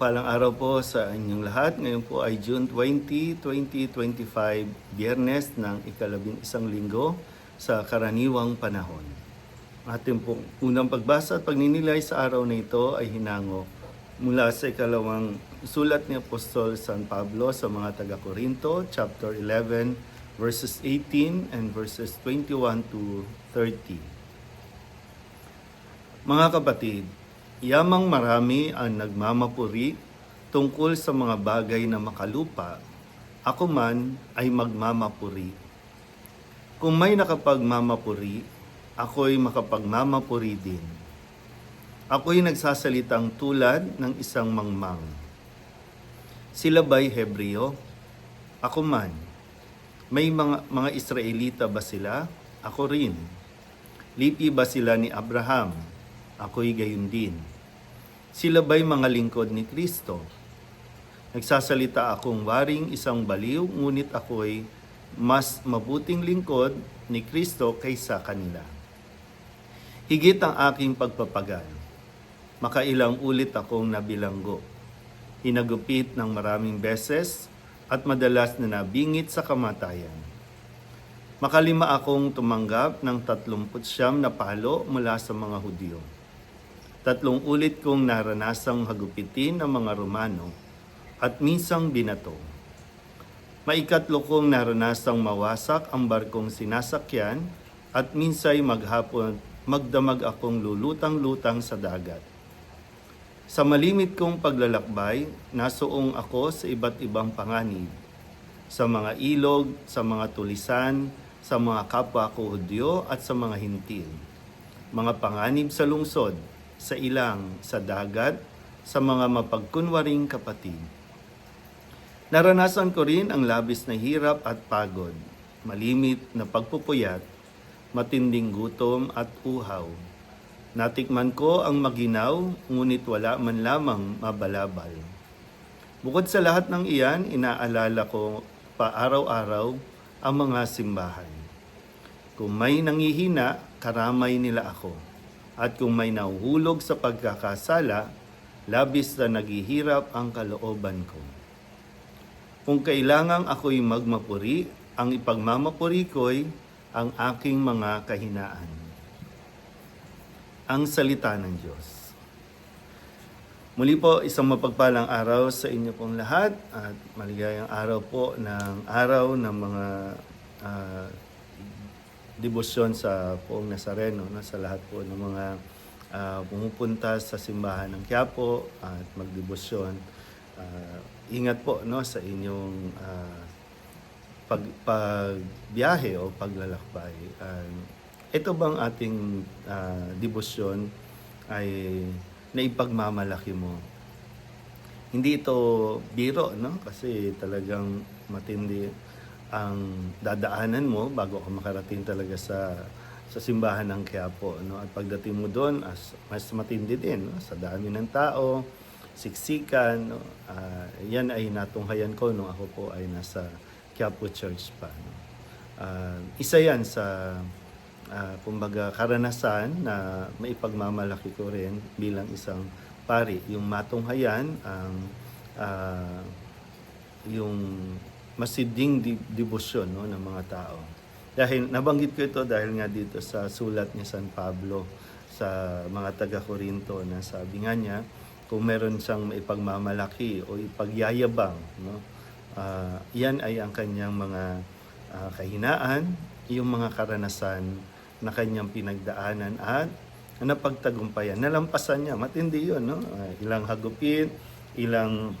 mapagpalang araw po sa inyong lahat. Ngayon po ay June 20, 2025, biyernes ng ikalabing isang linggo sa karaniwang panahon. Ating pong unang pagbasa at pagninilay sa araw na ito ay hinango mula sa ikalawang sulat ni Apostol San Pablo sa mga taga-Korinto, chapter 11, verses 18 and verses 21 to 30. Mga kapatid, yamang marami ang nagmamapuri tungkol sa mga bagay na makalupa, ako man ay magmamapuri. Kung may nakapagmamapuri, ako'y makapagmamapuri din. Ako'y nagsasalitang tulad ng isang mangmang. Sila ba'y Hebreo? Ako man. May mga, mga Israelita ba sila? Ako rin. Lipi ba sila ni Abraham? Ako'y gayon din. Sila ba'y mga lingkod ni Kristo? Nagsasalita akong waring isang baliw, ngunit ako'y mas mabuting lingkod ni Kristo kaysa kanila. Higit ang aking pagpapagal. Makailang ulit akong nabilanggo. Hinagupit ng maraming beses at madalas na nabingit sa kamatayan. Makalima akong tumanggap ng 39 na palo mula sa mga Hudyo. Tatlong ulit kong naranasang hagupitin ng mga Romano at minsang binato. Maikatlo kong naranasang mawasak ang barkong sinasakyan at minsay maghapon magdamag akong lulutang-lutang sa dagat. Sa malimit kong paglalakbay, nasuong ako sa iba't ibang panganib. Sa mga ilog, sa mga tulisan, sa mga kapwa ko at sa mga hintil. Mga panganib sa lungsod, sa ilang, sa dagat, sa mga mapagkunwaring kapatid. Naranasan ko rin ang labis na hirap at pagod, malimit na pagpupuyat, matinding gutom at uhaw. Natikman ko ang maginaw, ngunit wala man lamang mabalabal. Bukod sa lahat ng iyan, inaalala ko pa araw-araw ang mga simbahan. Kung may nangihina, karamay nila ako. At kung may nahuhulog sa pagkakasala, labis na naghihirap ang kalooban ko. Kung kailangang ako'y magmapuri, ang ipagmamapuri ko'y ang aking mga kahinaan. Ang salita ng Diyos. Muli po, isang mapagpalang araw sa inyo pong lahat at maligayang araw po ng araw ng mga ah, debosyon sa poong Nazareno, no? sa lahat po ng mga pumupunta sa simbahan ng Quiapo at magdebosyon. Ah, ingat po no sa inyong ah, pag pagbiyahe o paglalakbay. Ah, ito bang ating ah, debosyon ay naipagmamalaki mo? Hindi ito biro, no? Kasi talagang matindi ang dadaanan mo bago ka makarating talaga sa sa simbahan ng Quiapo, no? At pagdating mo doon, as, mas matindi din, no? Sa dami ng tao, siksikan, no? Ah, yan ay natunghayan ko nung ako po ay nasa Quiapo Church pa, no? Ah, isa yan sa ah, kumbaga karanasan na maipagmamalaki ko rin bilang isang pari. Yung matunghayan ang ah, yung masiding di- debosyon no, ng mga tao. Dahil nabanggit ko ito dahil nga dito sa sulat ni San Pablo sa mga taga-Korinto na sabi nga niya kung meron siyang maipagmamalaki o ipagyayabang no ah, yan ay ang kanyang mga ah, kahinaan yung mga karanasan na kanyang pinagdaanan at napagtagumpayan. Nalampasan niya. Matindi yun no? Ah, ilang hagupit ilang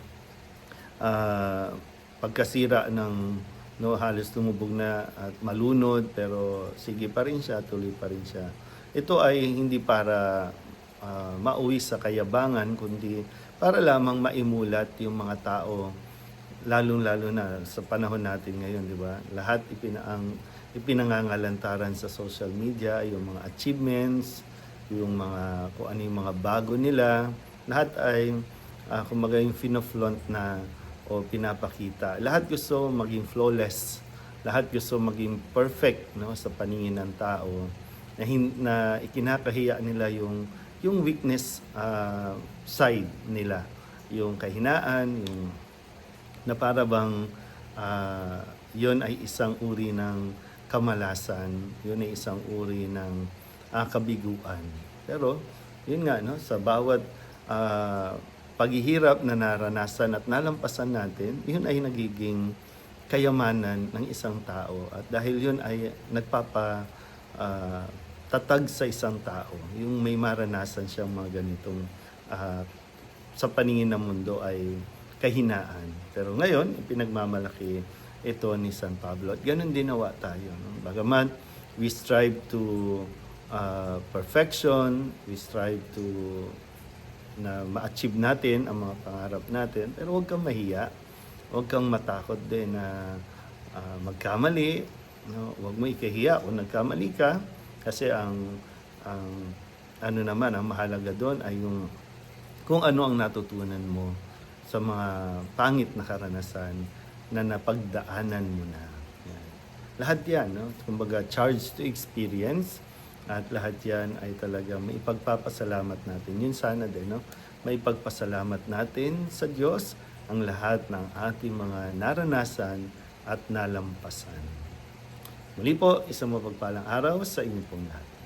ah, pagkasira ng no halos tumubog na at malunod pero sige pa rin siya tuloy pa rin siya. Ito ay hindi para ah, mauwi sa kayabangan kundi para lamang maimulat yung mga tao lalong-lalo na sa panahon natin ngayon di ba? Lahat ipinaang ipinangangalantaran sa social media yung mga achievements yung mga kung ano yung mga bago nila. Lahat ay uh, kumbaga yung finoflaunt na o pinapakita. Lahat gusto maging flawless. Lahat gusto maging perfect no sa paningin ng tao na, hin- na ikinakahiya nila yung yung weakness ah, side nila yung kahinaan, yung na para bang ah, yun ay isang uri ng kamalasan, yun ay isang uri ng ah, kabiguan. Pero yun nga no, sa bawat ah, paghihirap na naranasan at nalampasan natin, yun ay nagiging kayamanan ng isang tao at dahil yun ay nagpapa ah, tatag sa isang tao yung may maranasan siyang mga ganitong ah, sa paningin ng mundo ay kahinaan. Pero ngayon, pinagmamalaki ito ni San Pablo. At ganun din nawa tayo. No? Bagaman, we strive to uh, perfection, we strive to na ma-achieve natin ang mga pangarap natin. Pero huwag kang mahiya. Huwag kang matakot din na ah, magkamali. No? Huwag mo ikahiya kung nagkamali ka. Kasi ang, ang ano naman, ang mahalaga doon ay yung kung ano ang natutunan mo sa mga pangit na karanasan na napagdaanan mo na. Yan. Lahat yan, no? kumbaga charged to experience at lahat yan ay talaga may ipagpapasalamat natin. Yun sana din, no? may ipagpasalamat natin sa Diyos ang lahat ng ating mga naranasan at nalampasan. Muli po, isang mapagpalang araw sa inyo pong lahat.